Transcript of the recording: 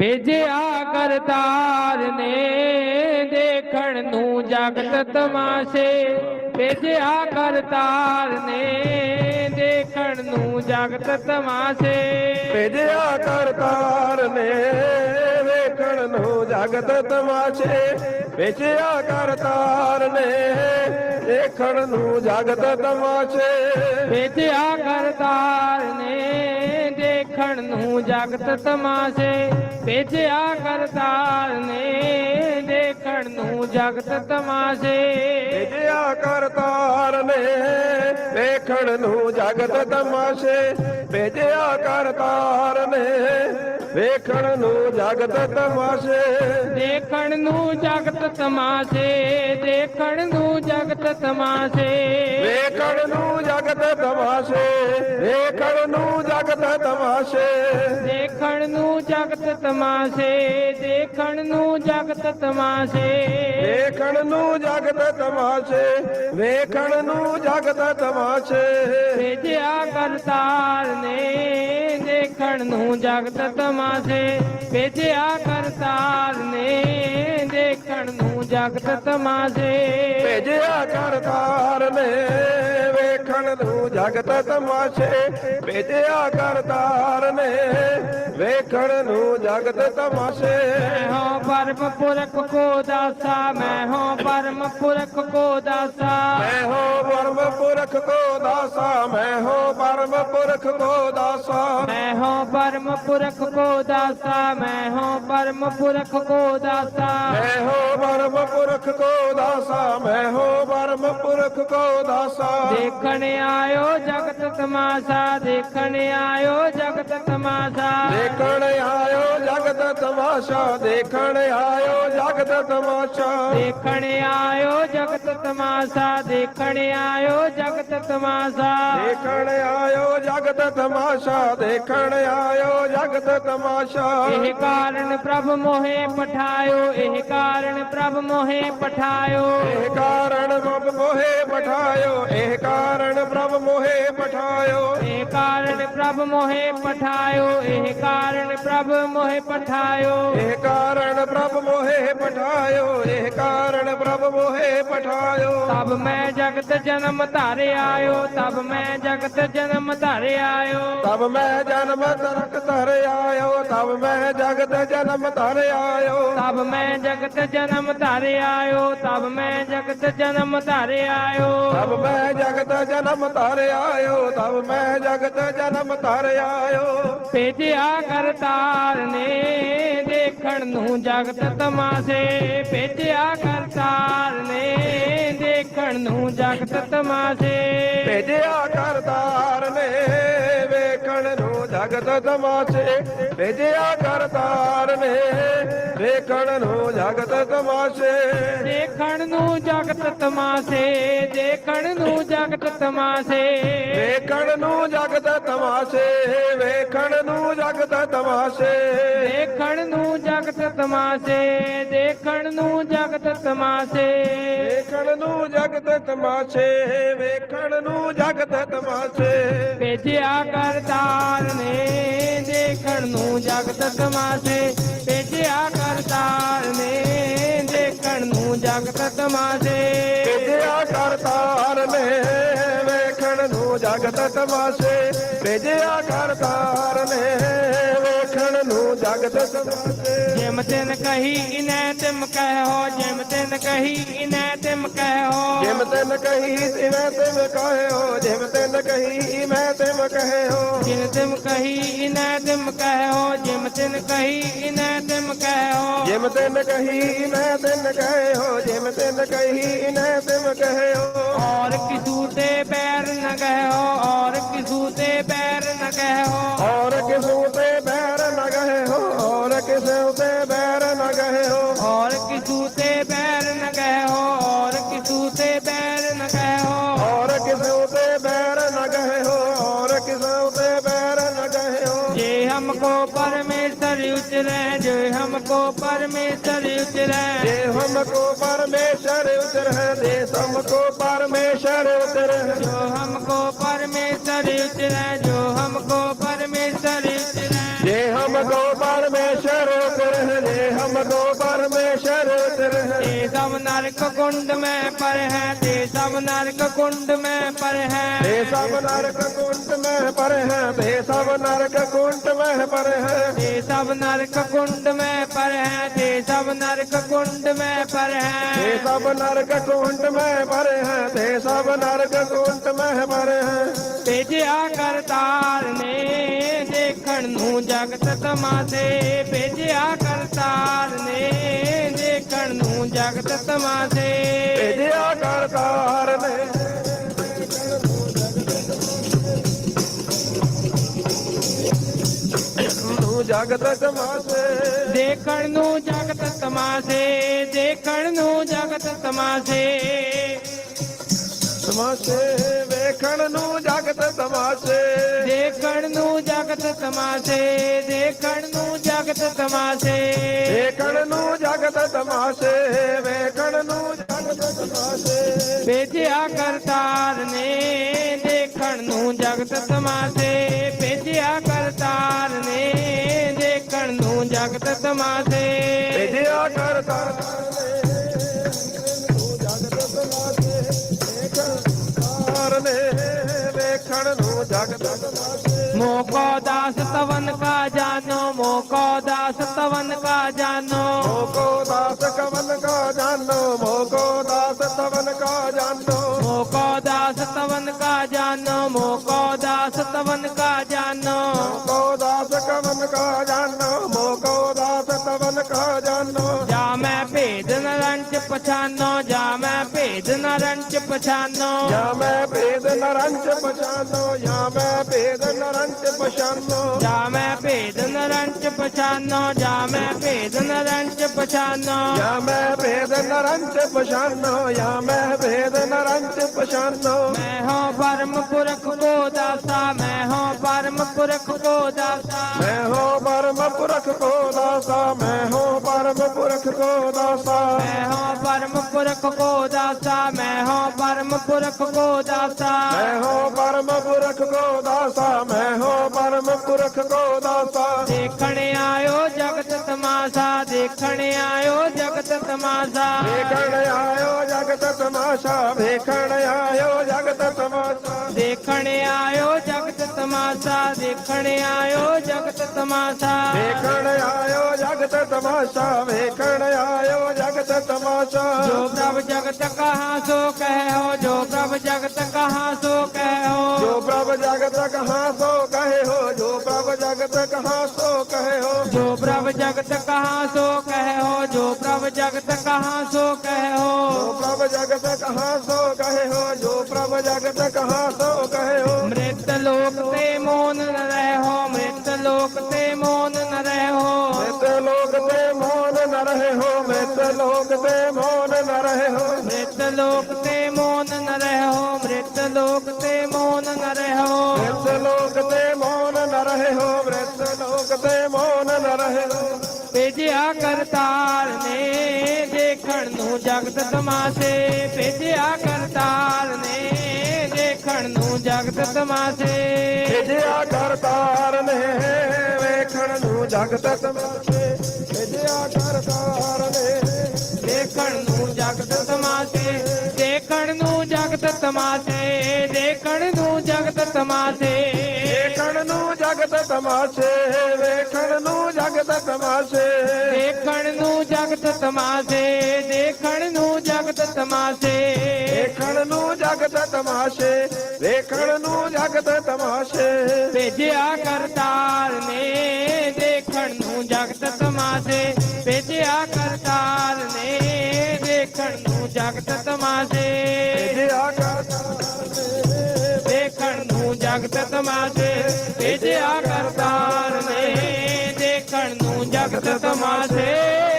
ભેજ્યા આ કરતાર ને દેખણનું જાગત તમાશે. ભેજે આ કરતાર ને દેખણનું જાગત તમાશે. ભેજ્યા આ કરતાર ને દેખણનું જાગત તમાશે. ભેજે કરતાર ને દેખણનું જાગત તમાશે. ભેજે કરતાર ને ਦੇਖਣ ਨੂੰ ਜਗਤ ਤਮਾਸ਼ੇ ਭੇਜਿਆ ਕਰਤਾਰ ਨੇ ਦੇਖਣ ਨੂੰ ਜਗਤ ਤਮਾਸ਼ੇ। ਭੇਜਿਆ ਕਰਤਾਰ ਨੇ ਵੇਖਣ ਨੂੰ ਜਗਤ ਤਮਾਸ਼ੇ। ਭੇਜਿਆ ਕਰਤਾਰ ਨੇ ਵੇਖਣ ਨੂੰ ਜਗਤ ਤਮਾਸ਼ੇ। ਦੇਖਣ ਨੂੰ ਜਗਤ ਤਮਾਸ਼ੇ ਦੇਖਣ ਨੂੰ ਜਗਤ ਤਮਾਸ਼ੇ। ਤਮਾਸ਼ੇ ਦੇਖਣ ਨੂੰ ਜਗਤ ਤਮਾਸ਼ੇ। ਵੇਖਣ ਨੂੰ ਜਗਤ ਤਮਾਸ਼ੇ ਵੇਖਣ ਨੂੰ ਜਗਤ ਤਮਾਸ਼ੇ। ਭੇਜਿਆ ਕਰਤਾਰ ਨੇ ਦੇਖਣ ਨੂੰ ਜਗਤ ਤਮਾਸ਼ੇ। ਭੇਜਿਆ ਕਰਤਾਰ ਨੇ ਦੇਖਣ ਨੂੰ ਜਗਤ ਤਮਾਸ਼ੇ। ਭੇਜਿਆ ਕਰਤਾਰ ਨੇ ਵੇਖਣ ਨੂੰ ਜਗਤ ਤਮਾਸ਼ੇ। ਭੇਜਿਆ ਕਰਤਾਰ ਨੇ ਵੇਖਣ ਨੂੰ ਜਗਤ ਤਮਾਸ਼ੇ। ਹਾਂ ਪਰਮ ਪੁਰਖ ਕੋ ਦਾਸਾ ਮੈਂ ਹਾਂ ਪਰਮ ਪੁਰਖ ਕੋ ਦਾਸਾ। ਮੈਂ ਹੋ ਪਰਮ ਪੁਰਖ ਕੋ ਦਾਸਾ ਮੈਂ ਹੋ ਪਰਮ ਪੁਰਖ ਕੋ ਦਾਸਾ। ਮੈਂ ਹਾਂ ਪਰਮ ਪੁਰਖ ਕੋ ਦਾਸਾ ਮੈਂ ਹਾਂ ਪਰਮ ਪੁਰਖ ਕੋ ਦਾਸਾ। ਮੈਂ ਹੋ ਪਰਮ ਪੁਰਖ ਕੋ ਦਾਸਾ ਮੈਂ ਹੋ ਪਰਮ ਪੁਰਖ ਕੋ ਦਾਸਾ। ਦੇਖਣ ਆਇਓ ਜਗਤ ਤਮਾਸ਼ਾ ਦੇਖਣ ਆਇਓ ਜਗਤ ਤਮਾਸ਼ਾ। ਦੇਖਣ ਆਇਓ ਜਗਤ ਤਮਾਸ਼ਾ ਦੇਖਣ ਆਇਓ ਜਗਤ ਤਮਾਸ਼ਾ। ਦੇਖਣ ਆਇਓ ਜਗਤ ਤਮਾਸ਼ਾ ਦੇਖਣ ਆਇਓ ਜਗਤ ਤਮਾਸ਼ਾ। ਦੇਖਣ ਆਇਓ ਜਗਤ ਤਮਾਸ਼ਾ ਦੇਖਣ ਆਇਓ ਜਗਤ ਤਮਾਸ਼ਾ। ਇਹ ਕਾਰਨ ਪ੍ਰਭ ਮੋਹਿ ਪਠਾਇਓ ਇਹ ਕਾਰਨ ਪ੍ਰਭ ਮੋਹਿ ਪਠਾਇਓ। ਇਹ ਕਾਰਨ ਪ੍ਰਭ ਮੋਹੇ ਪਠਾਇਓ ਇਹ ਕਾਰਨ ਪ੍ਰਭ ਮੋਹੇ ਪਠਾਇਓ। ਕਾਰਨ ਪ੍ਰਭ ਮੋਹਿ ਪਠਾਇਓ ਇਹ ਕਾਰਨ ਪ੍ਰਭ ਮੋਹਿ ਪਠਾਇਓ। ਇਹ ਕਾਰਨ ਪ੍ਰਭ ਮੋਹੇ ਪਠਾਇਓ ਇਹ ਕਾਰਨ ਪ੍ਰਭ ਮੋਹੇ ਪਠਾਇਓ। ਤਬ ਮੈਂ ਜਗਤ ਜਨਮ ਧਾਰੇ ਆਇਓ ਤਬ ਮੈਂ ਜਗਤ ਜਨਮ ਧਾਰੇ ਆਇਓ। ਤਬ ਮੈਂ ਜਨਮ ਤਰਕ ਧਰ ਆਇਓ ਤਬ ਮੈਂ ਜਗਤ ਜਨਮ ਧਰ ਆਇਓ। ਤਬ ਮੈਂ ਜਗਤ ਜਨਮ ਧਾਰੇ ਆਇਓ ਤਬ ਮੈਂ ਜਗਤ ਜਨਮ ਧਾਰੇ ਆਇਓ। ਤਬ ਮੈਂ ਜਗਤ ਜਨਮ ਧਰ ਆਇਓ ਤਬ ਮੈਂ ਜਗਤ ਜਨਮ ਧਰ ਆਇਓ। ਭੇਜਿਆ ਕਰਤਾਰ ਨੇ ਦੇਖਣ ਨੂੰ ਜਗਤ ਤਮਾਸ਼ੇ ਭੇਜਿਆ ਕਰਤਾਰ ਨੇ। ਦੇਖਣ ਨੂੰ ਜਗਤ ਤਮਾਸ਼ੇ। ਭੇਜਿਆ ਕਰਤਾਰ ਨੇ ਵੇਖਣ ਨੂੰ ਜਗਤ ਤਮਾਸ਼ੇ। ਭੇਜਿਆ ਕਰਤਾਰ ਨੇ ਵੇਖਣ ਨੂੰ ਜਗਤ ਤਮਾਸ਼ੇ। ਦੇਖਣ ਨੂੰ ਜਗਤ ਤਮਾਸ਼ੇ ਦੇਖਣ ਨੂੰ ਜਗਤ ਤਮਾਸ਼ੇ। ਵੇਖਣ ਨੂੰ ਜਗਤ ਤਮਾਸ਼ੇ ਵੇਖਣ ਨੂੰ ਜਗਤ ਤਮਾਸ਼ੇ। ਦੇਖਣ ਨੂੰ ਜਗਤ ਤਮਾਸ਼ੇ ਦੇਖਣ ਨੂੰ ਜਗਤ ਤਮਾਸ਼ੇ। ਵੇਖਣ ਨੂੰ ਜਗਤ ਤਮਾਸ਼ੇ ਵੇਖਣ ਨੂੰ ਜਗਤ ਤਮਾਸ਼ੇ। ਭੇਜਿਆ ਕਰਤਾਰ ਨੇ ਦੇਖਣ ਨੂੰ ਜਗਤ ਤਮਾਸ਼ੇ। ਭੇਜਿਆ ਕਰਤਾਰ ਨੇ ਦੇਖਣ ਨੂੰ ਜਗਤ ਤਮਾਸ਼ੇ। ਭੇਜਿਆ ਕਰਤਾਰ ਨੇ ਵੇਖਣ ਨੂੰ ਜਗਤ ਤਮਾਸ਼ੇ। ਭੇਜਿਆ ਕਰਤਾਰ ਨੇ चरण नु जिम तेन कही इन्हें तिम कहो जिम तेन कही इन्हें तिम कहो। जिम तेन कही इने तिम कहो जिम तेन कही इने तिम कहो। जिम तिम कही इन्हें तिम कहो जिम तिन कही इन्हें तिम कहो। जिम तेन कही इन्हें तिम कहो जिम तेन कही इने तिम हो और किसू ते पैर न कहो और किसू ते पैर न कहो। और किसू ते बैर परमेश्वर उतर दे हमको परमेश्वर उतर दे हमको परमेश्वर उतर जो हमको परमेश्वर उतर जो हमको परमेश्वर उतर ਜੇ ਹਮਕੋ ਪਰਮੇਸ਼ਰ ਉਤਰ ਦੋ ਪਰਮੇਸ਼ਰ ਸਿਰ ਹੈ ਤੇ ਸਭ ਨਰਕ ਕੁੰਡ ਮੈਂ ਪਰ ਹੈ ਤੇ ਸਭ ਨਰਕ ਕੁੰਡ ਮੈਂ ਪਰ ਹੈ ਤੇ ਸਭ ਨਰਕ ਕੁੰਟ ਮੈਂ ਪਰ ਹੈ ਤੇ ਸਭ ਨਰਕ ਕੁੰਟ ਮੈਂ ਪਰ ਹੈ ਤੇ ਸਭ ਨਰਕ ਕੁੰਡ ਮੈਂ ਪਰ ਹੈ ਤੇ ਸਭ ਨਰਕ ਕੁੰਡ ਮੈਂ ਪਰ ਤੇ ਹੈ ਸਭ ਨਰਕ ਕੁੰਟ ਮੈਂ ਪਰ ਹੈ ਤੇ ਸਭ ਨਰਕ ਕੁੰਟ ਮੈਂ ਪਰ ਹੈ ਭੇਜਿਆ ਕਰਤਾਰ ਨੇ ਦੇਖਣ ਨੂੰ ਜਗਤ ਤਮਾਸ਼ੇ ਭੇਜਿਆ ਕਰਤਾਰ ਨੇ। ਦੇਖਣ ਨੂੰ ਜਗਤ ਤਮਾਸ਼ੇ ਭੇਜਿਆ ਕਰਤਾਰ ਨੂੰ। ਜਗਤ ਤਮਾਸੇ ਦੇਖਣ ਨੂੰ ਜਗਤ ਤਮਾਸ਼ੇ ਦੇਖਣ ਨੂੰ ਜਗਤ ਤਮਾਸ਼ੇ ਤਮਾਸੇ ਵੇਖਣ ਨੂੰ ਜਗਤ ਤਮਾਸੇ। ਦੇਖਣ ਨੂੰ ਜਗਤ ਤਮਾਸ਼ੇ ਦੇਖਣ ਨੂੰ ਜਗਤ ਤਮਾਸ਼ੇ। ਵੇਖਣ ਨੂੰ ਜਗਤ ਤਮਾਸੇ ਵੇਖਣ ਨੂੰ ਜਗਤ ਤਮਾਸੇ। ਭੇਜਿਆ ਕਰਤਾਰ ਨੇ ਦੇਖਣ ਨੂੰ ਜਗਤ ਤਮਾਸ਼ੇ। ਭੇਜਿਆ ਕਰਤਾਰ ਨੇ ਦੇਖਣ ਨੂੰ ਜਗਤ ਤਮਾਸ਼ੇ। मोको दास तवन का जानो मोको दास कवन का जानो मोको दास तवन पहचानो। या मैं भेद नरंच पहचानो या मैं भेद नरंच पहचानो। या मैं भेद नरंच पहचानो या मैं भेद नरंच पहचानो। या मैं भेद नरंच पहचानो या मैं भेद नरंच पहचानो। मैं हूँ परम पुरख को दासा मैं पुरख को दासा। मैं हो परम पुरख को दासा मैं हो परम पुरख को दासा। मैं हो परम पुरख को दासा मैं हो परम पुरख को दासा। मैं हो परम पुरख को दासा मैं हो परम पुरख को दासा। देखने आयो जगत तमाशा देखने आयो जगत तमाशा। देखने आयो जगत तमाशा देखने आयो जगत तमाशा। देखने आयो ਤਮਾਸ਼ਾ ਦੇਖਣ ਆਇਓ ਜਗਤ ਤਮਾਸ਼ਾ। ਵੇਖਣ ਆਇਓ ਜਗਤ ਤਮਾਸ਼ਾ ਵੇਖਣ ਆਇਓ ਜਗਤ ਤਮਾਸ਼ਾ। ਜੋ ਪ੍ਰਭ ਜਗਤ ਕਹਾ ਸੋ ਕਹਿਓ ਜੋ ਪ੍ਰਭ ਜਗਤ ਕਹਾ ਸੋ ਕਹਿਓ। ਜੋ ਪ੍ਰਭ ਜਗਤ ਕਹਾਂ ਸੋ ਕਹੇ ਹੋ ਜੋ ਪ੍ਰਭ ਜਗਤ ਕਹਾਂ ਸੋ ਕਹੇ ਹੋ ਜੋ ਪ੍ਰਭ ਜਗਤ ਕਹਾ ਸੋ ਕਹਿਓ ਜੋ ਪ੍ਰਭ ਜਗਤ ਕਹਾ ਸੋ ਕਹਿਓ। ਪ੍ਰਭ ਜਗਤ ਕਹਾਂ ਸੋ ਕਹੇ ਹੋ ਜੋ ਪ੍ਰਭ ਜਗਤ ਕਹਾਂ ਸੋ ਕਹੇ ਹੋ। ਮ੍ਰਿਤ ਲੋਕ ਤੇ ਮੋਨ ਨ ਰਹਿਓ ਮ੍ਰਿਤ ਲੋਕ ਤੇ ਮੋਨ ਨ ਰਹਿਓ ਮਿਤ ਲੋਕ ਤੇ ਮੋਨ ਨ ਰਹੇ ਹੋ ਮਿਤ ਲੋਕ ਤੇ ਮੋਨ ਨ ਰਹੇ ਹੋ। ਮ੍ਰਿਤ ਲੋਕ ਤੇ ਮੋਨ ਨ ਰਹਿਓ ਮ੍ਰਿਤ ਲੋਕ ਤੇ ਮੋਨ ਨ ਰਹਿਓ ਮਿਤ ਲੋਕ ਤੇ ਮੋਨ ਰਹੇ ਹੋ ਮਿਤ ਲੋਕ ਤੇ ਮੋਨ ਨ ਰਹੇ। ਭੇਜਿਆ ਕਰਤਾਰ ਨੇ ਦੇਖਣ ਨੂੰ ਜਗਤ ਤਮਾਸ਼ੇ। ਭੇਜਿਆ ਕਰਤਾਰ ਨੇ ਦੇਖਣ ਨੂੰ ਜਗਤ ਤਮਾਸ਼ੇ। ਭੇਜਿਆ ਕਰਤਾਰ ਨੇ ਵੇਖਣ ਨੂੰ ਜਗਤ ਤਮਾਸ਼ੇ। ਭੇਜਿਆ ਕਰਤਾਰ ਨੇ ਦੇਖਣ ਨੂੰ ਜਗਤ ਤਮਾਸ਼ੇ। ਦੇਖਣ ਨੂੰ ਜਗਤ ਤਮਾਸ਼ੇ। ਦੇਖਣ ਨੂੰ ਜਗਤ ਤਮਾਸ਼ੇ। ਤਮਾਸ਼ੇ ਵੇਖਣ ਨੂੰ ਜਗਤ ਤਮਾਸ਼ੇ। ਦੇਖਣ ਨੂੰ ਜਗਤ ਤਮਾਸ਼ੇ ਦੇਖਣ ਨੂੰ ਜਗਤ ਤਮਾਸ਼ੇ। ਵੇਖਣ ਨੂੰ ਜਗਤ ਤਮਾਸ਼ੇ ਵੇਖਣ ਨੂੰ ਜਗਤ ਤਮਾਸ਼ੇ। ਭੇਜਿਆ ਕਰਤਾਰ ਨੇ ਦੇਖਣ ਨੂੰ ਜਗਤ ਤਮਾਸ਼ੇ। ਭੇਜਿਆ ਕਰਤਾਰ ਨੇ ਦੇਖਣ ਨੂੰ ਜਗਤ ਤਮਾਸ਼ੇ। ਭੇਜਿਆ ਜਗਤ ਤਮਾਸ਼ੇ ਭੇਜਿਆ ਕਰਤਾਰ ਨੇ ਦੇਖਣ ਨੂੰ ਜਗਤ ਤਮਾਸ਼ੇ